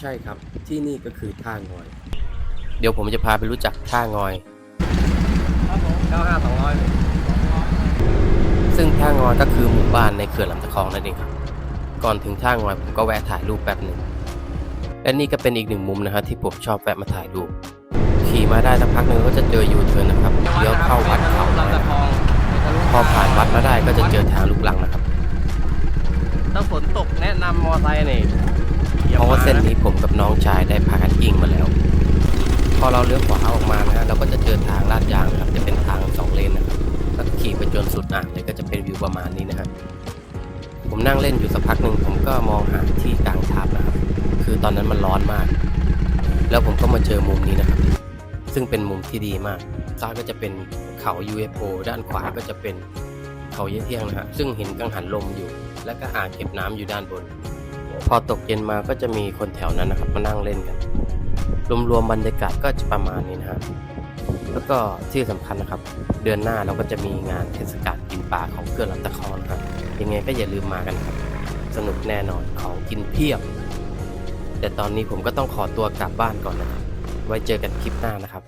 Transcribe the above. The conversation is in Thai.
ใช่ครับ ที่นี่ก็คือท่างอย เดี๋ยวผมจะพาไปรู้จักท่างอย ครับผมเก้าห้าสองร้อยซึ่งท่างอยก็คือหมู่บ้านในเขื่อนลำตะคองนั่นเองครับ ก่อนถึงท่างอยผมก็แวะถ่ายรูปแป๊บหนึ่ง และนี่ก็เป็นอีกหนึ่งมุมนะฮะที่ผมชอบแวะมาถ่ายรูป ขี่มาได้สักพักหนึ่งก็จะเจอยูเทิร์นนะครับเลี้ยวเข้าวัดเขาน้อยนะครับพอผ่านวัดมาได้ก็จะเจอทางลูกลังนะครับ ถ้าฝนตกแนะนำมอไซค์นี่ เพราะว่าเส้นนี้ผมกับน้องชายได้พากันกิ้งมาแล้ว พอเราเลี้ยวขวาออกมานะฮะเราก็จะเจอทางลาดยางนะครับจะเป็นทางสองเลนนะครับแล้วก็ขี่ไปจนสุดอ่างเลยก็จะเป็นวิวประมาณนี้นะฮะผมนั่งเล่นอยู่สักพักหนึ่งผมก็มองหาที่กลางทับนะครับคือตอนนั้นมันร้อนมาก แล้วผมก็มาเจอมุมนี้นะครับ ซึ่งเป็นมุมที่ดีมากซ้ายก็จะเป็นเขา UFO ด้านขวาก็จะเป็นเขาเยี่ยเที่ยงนะฮะซึ่งเห็นกังหันลมอยู่ และก็อ่างเก็บน้ำอยู่ด้านบน พอตกเย็นมาก็จะมีคนแถวนั้นนะครับมานั่งเล่นกัน รวมๆบรรยากาศก็จะประมาณนี้นะฮะแล้วก็ที่สำคัญนะครับ เดือนหน้าเราก็จะมีงานเทศกาลกินปลาของเกลือลำตะคอนครับยังไงก็อย่าลืมมากันครับ สนุกแน่นอนของกินเพียบ แต่ตอนนี้ผมก็ต้องขอตัวกลับบ้านก่อนนะครับ ไว้เจอกันคลิปหน้านะครับ